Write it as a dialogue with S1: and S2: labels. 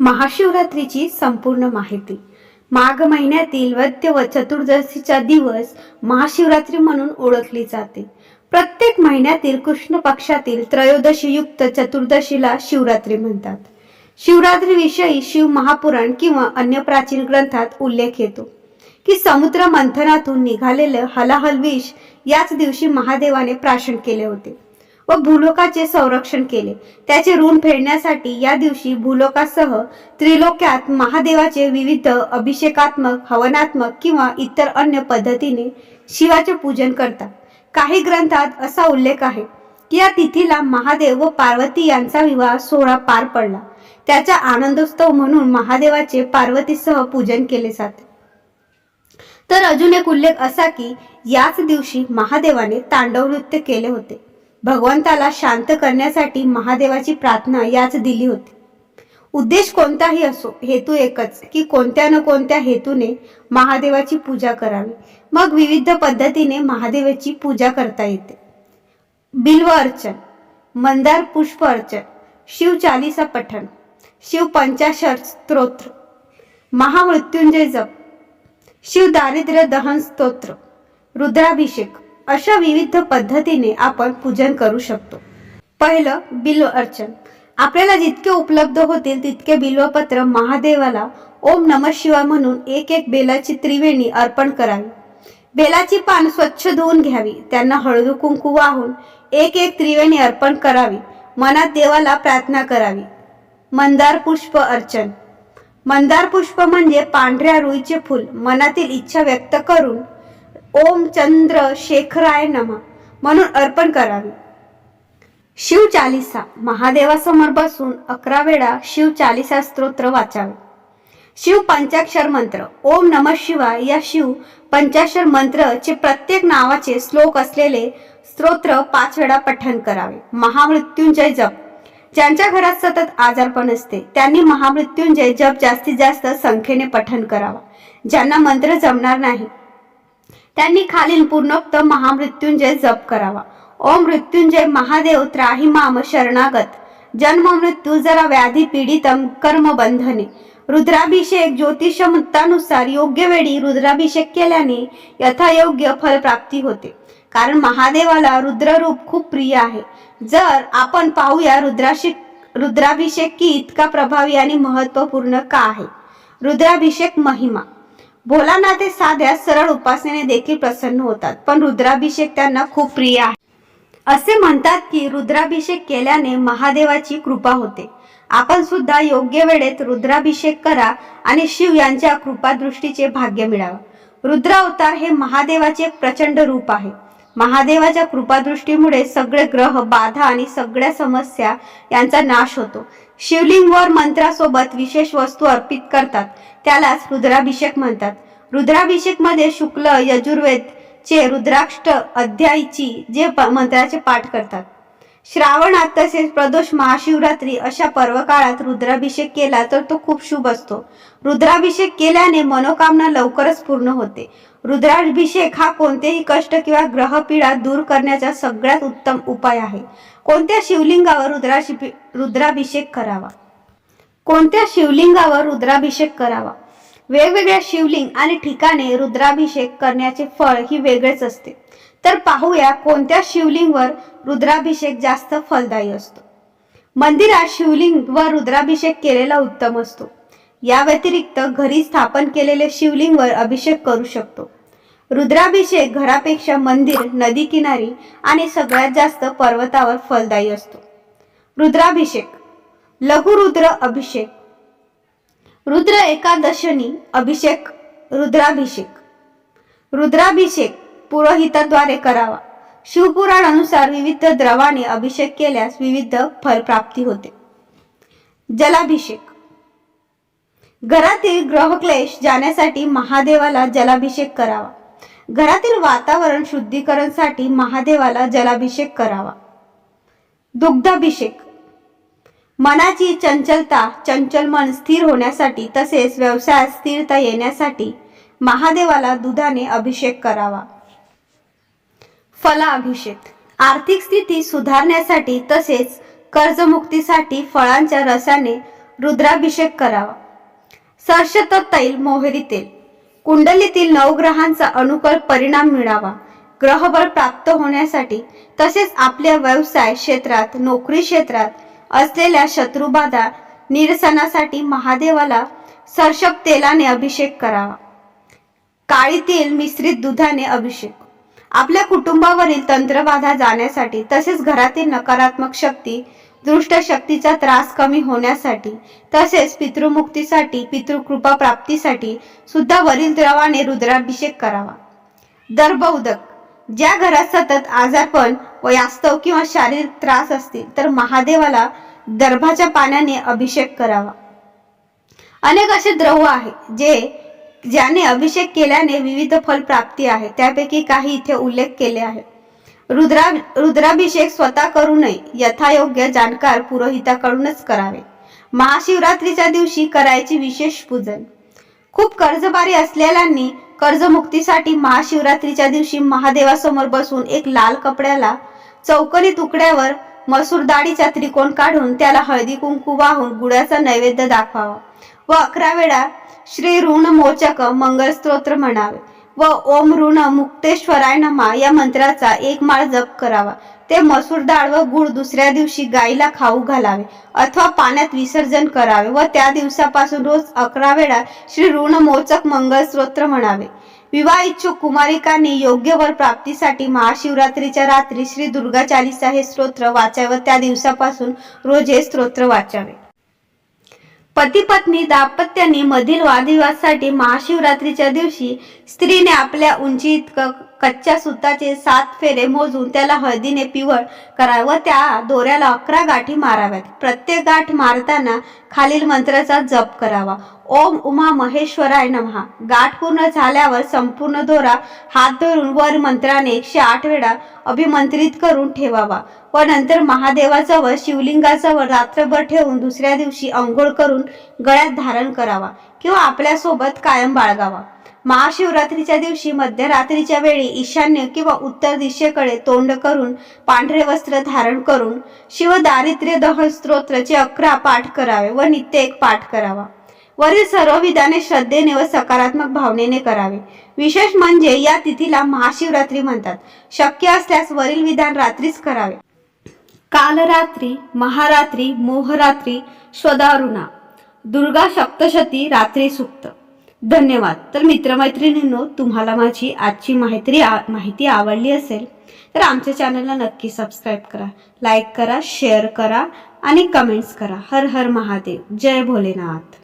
S1: महाशिवरात्रीची संपूर्ण माहिती. माघ महिन्यातील वद्य व चतुर्दशीचा दिवस महाशिवरात्री म्हणून ओळखली जाते. प्रत्येक महिन्यातील कृष्ण पक्षातील त्रयोदशी युक्त चतुर्दशीला शिवरात्री म्हणतात. शिवरात्री विषयी शिव महापुराण किंवा अन्य प्राचीन ग्रंथात उल्लेख येतो की समुद्र मंथनातून निघालेलं हलाहल विष याच दिवशी महादेवाने प्राशन केले होते. व भूलोकाचे संरक्षण केले. त्याचे ऋण फेडण्यासाठी या दिवशी भूलोकासह त्रिलोक्यात महादेवाचे विविध अभिषेकात्मक हवनात्मक किंवा इतर अन्य पद्धतीने शिवाचे पूजन करतात. काही ग्रंथात असा उल्लेख आहे की या तिथीला महादेव व पार्वती यांचा विवाह सोहळा पार पडला. त्याचा आनंदोत्सव म्हणून महादेवाचे पार्वतीसह पूजन केले जाते. तर अजून एक उल्लेख असा की याच दिवशी महादेवाने तांडव नृत्य केले होते. भगवंताला शांत करण्यासाठी महादेवाची प्रार्थना याच दिली होती. उद्देश कोणताही असो हेतू एकच की कोणत्या न कोणत्या हेतूने महादेवाची पूजा करावी. मग विविध पद्धतीने महादेवाची पूजा करता येते. बिल्व अर्चन मंदार पुष्प अर्चन शिव चालिसा पठण शिव पंचाशर स्तोत्र महामृत्युंजय जप शिव दारिद्र्य दहन स्तोत्र रुद्राभिषेक अशा विविध पद्धतीने आपण पूजन करू शकतो. पहिलं बिल्व अर्चन. आपल्याला जितके उपलब्ध होतील तितके बिल्वपत्र महादेवाला ओम नम शिवाय म्हणून एक एक बेलाची त्रिवेणी अर्पण करावी. बेलाची पान स्वच्छ धुवून घ्यावी. त्यांना हळदू कुंकू वाहून एक एक त्रिवेणी अर्पण करावी. मनात देवाला प्रार्थना करावी. मंदार पुष्प अर्चन. मंदार पुष्प म्हणजे पांढऱ्या रुईचे फूल. मनातील इच्छा व्यक्त करून ओम चंद्र शेखराय नमा म्हणून अर्पण करावे. शिव चालिसा महादेवासमोर बसून अकरा वेळा शिव चालिसा स्तोत्र वाचावे. शिव पंचाक्षर मंत्र ओम नम शिवाय या शिव पंचाक्षर मंत्रचे प्रत्येक नावाचे श्लोक असलेले स्तोत्र पाच वेळा पठण करावे. महामृत्युंजय जप. ज्यांच्या घरात सतत आजारपण असते त्यांनी महामृत्युंजय जप जास्तीत जास्त संख्येने पठण करावा. ज्यांना मंत्र जमणार नाही त्यांनी खालील पूर्णोक्त महामृत्युंजय जप करावा. ओम मृत्युंजय महादेव त्राही माम शरणागत. जन्म मृत्यू जरा व्याधी पीडितम कर्म बंधने. रुद्राभिषेक ज्योतिष मतानुसार योग्य वेळी रुद्राभिषेक केल्याने यथायोग्य फलप्राप्ती होते. कारण महादेवाला रुद्ररूप खूप प्रिय आहे. जर आपण पाहूया रुद्राशिक रुद्राभिषेक की इतका प्रभावी आणि महत्त्वपूर्ण का आहे? रुद्राभिषेक महिमा. भोलानाथ हे साध्या सरळ उपासनेने देखील प्रसन्न होतात. पण रुद्राभिषेक त्यांना खूप प्रिय आहे. असे म्हणतात की रुद्राभिषेक केल्याने महादेवाची कृपा होते. आपण सुद्धा योग्य वेळेत रुद्राभिषेक करा आणि शिव यांच्या कृपादृष्टीचे भाग्य मिळावं. रुद्रावतार हे महादेवाचे एक प्रचंड रूप आहे. महादेवाच्या कृपादृष्टीमुळे सगळे ग्रह बाधा आणि सगळ्या समस्या यांचा नाश होतो. शिवलिंगवर मंत्रासोबत विशेष वस्तू अर्पित करतात. त्यालाच रुद्राभिषेक म्हणतात. रुद्राभिषेकमध्ये शुक्ल यजुर्वेद चे रुद्राष्ट अध्यायची जे मंत्राचे पाठ करतात. श्रावणात तसेच प्रदोष महाशिवरात्री अशा पर्व काळात रुद्राभिषेक केला तर तो खूप शुभ असतो. रुद्राभिषेक केल्याने मनोकामना लवकरच पूर्ण होते. रुद्राभिषेक हा कोणतेही कष्ट किंवा ग्रहपीडा दूर करण्याचा सगळ्यात उत्तम उपाय आहे. कोणत्या शिवलिंगावर रुद्राशि रुद्राभिषेक करावा? कोणत्या शिवलिंगावर रुद्राभिषेक करावा? वेगवेगळ्या शिवलिंग आणि ठिकाणे रुद्राभिषेक करण्याचे फळ ही वेगळेच असते. तर पाहूया कोणत्या शिवलिंगवर रुद्राभिषेक जास्त फलदायी असतो. मंदिरात शिवलिंग व रुद्राभिषेक केलेला उत्तम असतो. या व्यतिरिक्त घरी स्थापन केलेले शिवलिंगवर अभिषेक करू शकतो. रुद्राभिषेक घरापेक्षा मंदिर नदी किनारी आणि सगळ्यात जास्त पर्वतावर फलदायी असतो. रुद्राभिषेक लघुरुद्र अभिषेक. रुद्र एकादशनी अभिषेक रुद्राभिषेक. रुद्राभिषेक पुरोहिताद्वारे करावा. शिवपुराण अनुसार विविध द्रवाने अभिषेक केल्यास विविध फलप्राप्ती होते. जलाभिषेक. घरातील ग्रहक्लेश जाण्यासाठी महादेवाला जलाभिषेक करावा. घरातील वातावरण शुद्धीकरणसाठी महादेवाला जलाभिषेक करावा. दुग्धाभिषेक. मनाची चंचलता चंचल मन स्थिर होण्यासाठी तसेच व्यवसायात स्थिरता येण्यासाठी महादेवाला दुधाने अभिषेक करावा. फलाभिषेक. आर्थिक स्थिती सुधारण्यासाठी तसेच कर्जमुक्तीसाठी फळांच्या रसाने रुद्राभिषेक करावा. सर्षत तैल मोहरी तेल. कुंडलीतील नवग्रहांचा अनुकूल परिणाम मिळावा. ग्रहबळ प्राप्त होण्यासाठी तसेच आपल्या व्यवसाय क्षेत्रात नोकरी क्षेत्रात असलेल्या शत्रुबाधा निरसनासाठी महादेवाला सर्षप तेलाने अभिषेक करावा. काळी तेल मिश्रित दुधाने अभिषेक. आपल्या कुटुंबावरील तंत्रबाधा जाण्यासाठी तसेच घरातील नकारात्मक शक्ती दृष्ट शक्तीचा त्रास कमी होण्यासाठी तसेच पितृमुक्तीसाठी पितृकृपा प्राप्तीसाठी सुद्धा वरील द्रवाने रुद्राभिषेक करावा. दर्भोदक ज्या घरात सतत आजारपण वयास्तव किंवा शारीरिक त्रास असतील तर महादेवाला दर्भाच्या पाण्याने अभिषेक करावा. अनेक असे द्रव आहे जे ज्याने अभिषेक केल्याने विविध फल प्राप्ती आहे. त्यापैकी काही इथे उल्लेख केले आहे रुद्रा रुद्राभिषेक स्वतः करू नये यथायोग्य जाणकार पुरोहिताकडूनच करावे. महाशिवरात्रीच्या दिवशी करायचे विशेष पूजन. खूप कर्जबारी असलेल्यांनी कर्जमुक्तीसाठी महाशिवरात्रीच्या दिवशी महादेवासमोर बसून एक लाल कपड्याला चौकली तुकड्यावर मसूर डाळीचा त्रिकोण काढून त्याला हळदी कुंकू वाहून गुळाचा नैवेद्य दाखवावा. व अकरा वेळा श्री ऋण मोचक मंगलस्तोत्र म्हणावे. व ओम ऋण मुक्तेश्वराय नमा या मंत्राचा एक माळ जप करावा. ते मसूर डाळ व गुळ दुसऱ्या दिवशी गाईला खाऊ घालावे अथवा पाण्यात विसर्जन करावे व त्या दिवसापासून रोज अकरा वेळा श्री ऋण मोचक मंगल स्तोत्र म्हणावे. विवाह इच्छुक कुमारिकांनी योग्य वर प्राप्तीसाठी महाशिवरात्रीच्या रात्री श्री दुर्गा चालिसा हे स्तोत्र वाचावे व त्या दिवसापासून रोज हे स्तोत्र वाचावे. पती पत्नी दाम्पत्याने मधील वादविवादासाठी महाशिवरात्रीच्या दिवशी स्त्रीने आपल्या उंची इतकं कच्च्या सुताचे सात फेरे मोजून त्याला हळदीने पिवळ करावं व त्या दोऱ्याला अकरा गाठी माराव्यात. प्रत्येक गाठ मारताना खालील मंत्राचा जप करावा. ओम उमा महेश्वराय नमहा गाठ पूर्ण झाल्यावर संपूर्ण दोरा हात धरून वर मंत्राने एकशे आठ वेळा अभिमंत्रित करून ठेवावा. व नंतर महादेवाजवळ शिवलिंगाजवळ रात्रभर ठेवून दुसऱ्या दिवशी अंघोळ करून गळ्यात धारण करावा किंवा आपल्यासोबत कायम बाळगावा. महाशिवरात्रीच्या दिवशी मध्यरात्रीच्या वेळी ईशान्य किंवा उत्तर दिशेकडे तोंड करून पांढरे वस्त्र धारण करून शिव दारिद्र्य दहन स्त्रोत्रचे अकरा पाठ करावे व नित्य एक पाठ करावा. वरील सर्व विधाने श्रद्धेने व सकारात्मक भावनेने करावे. विशेष म्हणजे या तिथीला महाशिवरात्री म्हणतात. शक्य असल्यास वरील विधान रात्रीच करावे. कालरात्री महारात्री मोहरात्री स्वदारुणा. दुर्गा सप्तशती रात्री सुक्त धन्यवाद. तर मित्रमैत्रिणींनो तुम्हाला माझी आजची माहिती माहिती आवडली असेल तर आमच्या चॅनलला नक्की सबस्क्राईब करा. लाईक करा शेअर करा आणि कमेंट्स करा. हर हर महादेव. जय भोलेनाथ.